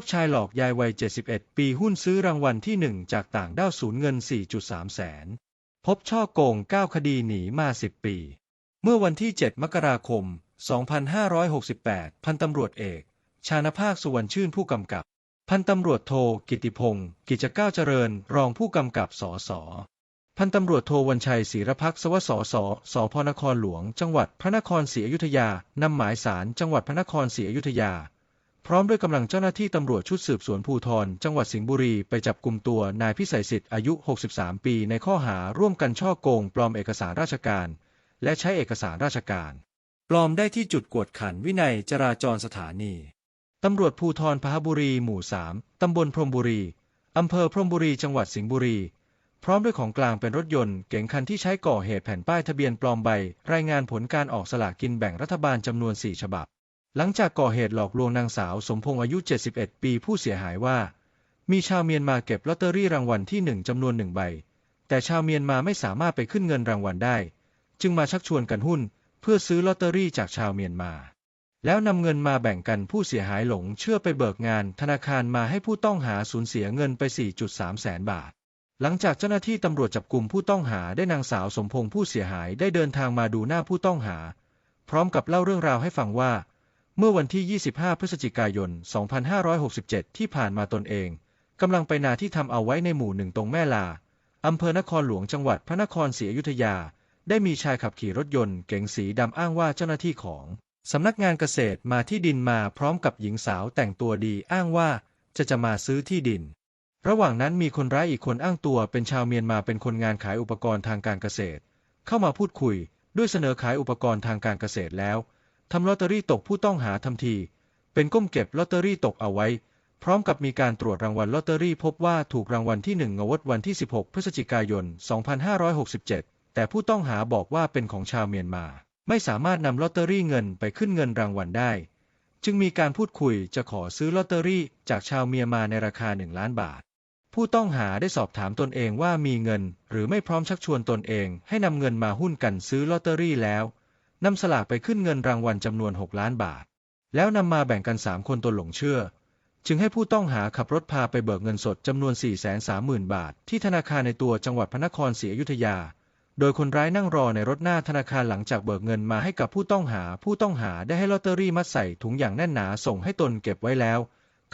บชายหลอกยายวัย 71 ปีหุ้นซื้อรางวัลที่หนึ่งจากต่างด้าวสูญเงิน 4.3 แสน พบช่อโกง 9 คดีหนีมา 10 ปี เมื่อวันที่ 7 มกราคม 2568 พันตำรวจเอก ชาญภาคสุวรรณชื่นผู้กำกับ พันตำรวจโท กิติพงศ์กิจก้าวเจริญ รองผู้กำกับสสพันตำรวจโทวันชัยศรีรพักสวสสสพนครหลวง จังหวัดพระนครศรีอยุธยานำหมายสารจังหวัดพระนครศรีอยุธยา ร้อมด้วยกำลังเจ้าหน้าที่ตำรวจชุดสืบสวนภูธรจังหวัดสิงห์บุรีไปจับกลุ่มตัวนายพิสัยสิทธิ์อายุ 63 ปีในข้อหาร่วมกันช่อโกงปลอมเอกสารราชการ และใช้เอกสารราชการ ปลอมได้ที่จุดกวดขันวินัยจราจรสถานีตำรวจภูธรพหบุรีหมู่ 3 ตำบลพรมบุรีอำเภอพรมบุรีจังหวัดสิงห์บุรี พร้อมด้วยของกลางเป็นรถยนต์เก๋งคันที่ใช้ก่อเหตุแผ่นป้ายทะเบียนปลอมใบ รายงานผลการออกสลากกินแบ่งรัฐบาลจำนวน 4 ฉบับ หลังจากก่อเหตุหลอกลวงนางสาวสมพงษ์อายุ 71 ปีผู้เสียหายว่า มีชาวเมียนมาเก็บลอตเตอรี่รางวัลที่1จำนวนหนึ่งใบ แต่ชาวเมียนมาไม่สามารถไปขึ้นเงินรางวัลได้ จึงมาชักชวนกันหุ้น เพื่อซื้อลอตเตอรี่จากชาวเมียนมา แล้วนำเงินมาแบ่งกันผู้เสียหายหลงเชื่อไปเบิกงานธนาคารมาให้ผู้ต้องหาสูญเสียเงินไป 4.3 แสนบาท หลังจากเจ้าหน้าที่ตำรวจจับกลุ่มผู้ต้องหาได้นางสาวสมพงษ์ผู้เสียหายได้เดินทางมาดูหน้าผู้ต้องหา พร้อมกับเล่าเรื่องราวให้ฟังว่า เมื่อวันที่ 25 พฤศจิกายน 2567 ที่ผ่านมาตนเองกำลังไปนาที่ทำเอาไว้ในหมู่หนึ่งตรงแม่ลาอำเภอนครหลวงจังหวัดพระนครศรีอยุธยา ได้มีชายขับขี่รถยนต์เก๋งสีดำอ้างว่าเจ้าหน้าที่ของสำนักงานเกษตรมาที่ดินมาพร้อมกับหญิงสาวแต่งตัวดีอ้างว่าจะจะมาซื้อที่ดิน ระหว่างนั้นมีคนร้ายอีกคนอ้างตัวเป็นชาวเมียนมาเป็นคนงานขายอุปกรณ์ทางการเกษตร เข้ามาพูดคุยด้วยเสนอขายอุปกรณ์ทางการเกษตรแล้ว ทำลอตเตอรี่ตกผู้ต้องหาทันที เป็นก้มเก็บลอตเตอรี่ตกเอาไว้ พร้อมกับมีการตรวจรางวัลลอตเตอรี่พบว่าถูกรางวัลที่ 1 งวดวันที่ 16 พฤศจิกายน 2567 แต่ผู้ต้องหาบอกว่าเป็นของชาวเมียนมา ไม่สามารถนำลอตเตอรี่เงินไปขึ้นเงินรางวัลได้ จึงมีการพูดคุยจะขอซื้อลอตเตอรี่จากชาวเมียนมาในราคา 1 ล้านบาทผู้ต้องหาได้สอบถามตนเองว่ามีเงิน หรือไม่พร้อมชักชวนตนเองให้นำเงินมาหุ้นกันซื้อลอตเตอรี่แล้ว นำสลากไปขึ้นเงินรางวัลจำนวน 6 ล้านบาท แล้วนำมาแบ่งกัน 3 คนตนหลงเชื่อ จึงให้ผู้ต้องหาขับรถพาไปเบิกเงินสดจำนวน 430,000 บาท ที่ธนาคารในตัวจังหวัดพระนครศรีอยุธยา โดยคนร้ายนั่งรอในรถหน้าธนาคารหลังจากเบิกเงินมาให้กับผู้ต้องหา ผู้ต้องหาได้ให้ลอตเตอรี่มัดใส่ถุงอย่างแน่นหนาส่งให้ตนเก็บไว้แล้ว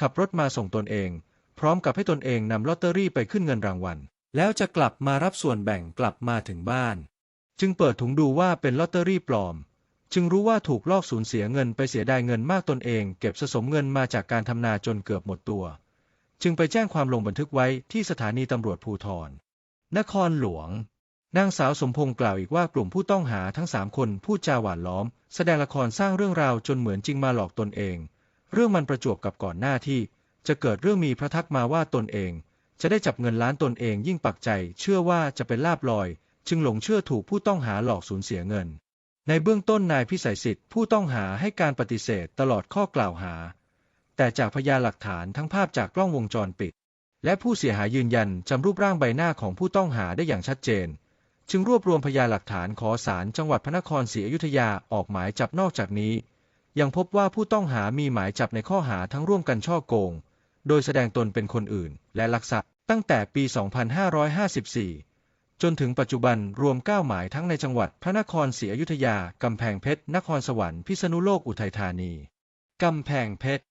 ขับรถมาส่งตนเอง พร้อมกับให้ตนเองนำลอตเตอรี่ไปขึ้นเงินรางวัล แล้วจะกลับมารับส่วนแบ่งกลับมาถึงบ้าน จึงเปิดถุงดูว่าเป็นลอตเตอรี่ปลอม จึงรู้ว่าถูกลอกสูญเสียเงินไปเสียดายเงินมากตนเอง เก็บสะสมเงินมาจากการทำนาจนเกือบหมดตัว จึงไปแจ้งความลงบันทึกไว้ที่สถานีตำรวจภูธรนครหลวง นางสาวสมพงษ์กล่าวอีกว่ากลุ่มผู้ต้องหาทั้งสามคนพูดจาหวานล้อม แสดงละครสร้างเรื่องราวจนเหมือนจริงมาหลอกตนเอง เรื่องมันประจวบกับก่อนหน้าที่ จะเกิดเรื่องมีพระทักมาว่าตนเอง จะได้จับเงินล้านตนเองยิ่งปักใจ เชื่อว่าจะเป็นลาบลอย จึงหลงเชื่อถูกผู้ต้องหาหลอกสูญเสียเงิน ในเบื้องต้นนายพิสัยสิทธิ์ผู้ต้องหาให้การปฏิเสธตลอดข้อกล่าวหา แต่จากพยานหลักฐานทั้งภาพจากกล้องวงจรปิด และผู้เสียหายยืนยันจำรูปร่างใบหน้าของผู้ต้องหาได้อย่างชัดเจน จึงรวบรวมพยานหลักฐานขอศาลจังหวัดพระนครศรีอยุธยาออกหมายจับนอกจากนี้ ยังพบว่าผู้ต้องหามีหมายจับในข้อหาทั้งร่วมกันช่อโกง โดยแสดงตนเป็นคนอื่น และลักทรัพย์ตั้งแต่ปี 2554 จนถึงปัจจุบันรวม 9 หมายทั้งในจังหวัดพระนครศรีอยุธยา กำแพงเพชร นครสวรรค์ พิษณุโลก อุทัยธานี กำแพงเพชร